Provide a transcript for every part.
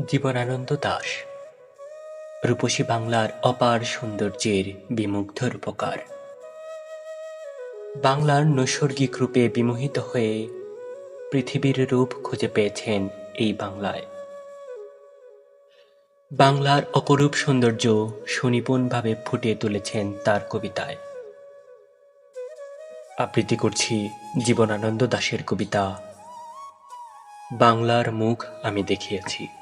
জীবনানন্দ দাশ রূপসী বাংলার অপার সৌন্দর্যের বিমুগ্ধ রূপকার। বাংলার নৈসর্গিক রূপে বিমোহিত হয়ে পৃথিবীর রূপ খুঁজে পেয়েছেন এই বাংলায়। বাংলার অপরূপ সৌন্দর্য সুনিপুণভাবে ফুটিয়ে তুলেছেন তার কবিতায়। আবৃত্তি করছি জীবনানন্দ দাশের কবিতা, বাংলার মুখ আমি দেখিয়াছি।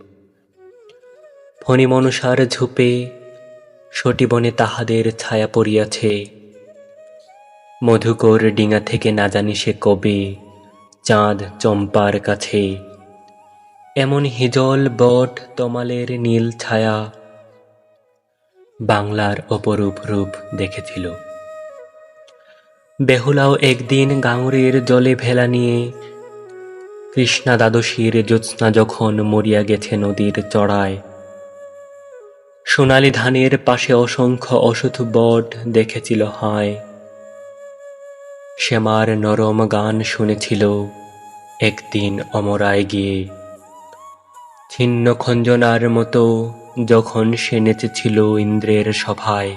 ফণি মনসার ঝুপে সটিবনে তাহাদের ছায়া পড়িয়াছে। মধুকর ডিঙা থেকে না জানি সে কবে চাঁদ চম্পার কাছে। এমন হিজল বট তমালের নীল ছায়া বাংলার অপরূপ রূপ দেখেছিল। বেহুলাও একদিন গাঙুরের জলে ভেলা নিয়ে কৃষ্ণা দ্বাদশীর জ্যোৎস্না যখন মরিয়া গেছে নদীর চড়ায় সোনালি ধানের পাশে অসংখ্য অসুথ বট দেখেছিল হায়। শ্যামার নরম গান শুনেছিল একদিন অমরায় গিয়ে। ছিন্ন খঞ্জনার মতো যখন সে নেচেছিল ইন্দ্রের সভায়।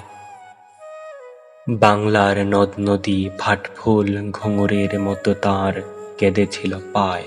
বাংলার নদ নদী ফাটফুল ঘুঙুরের মতো তার কেঁদেছিল পায়।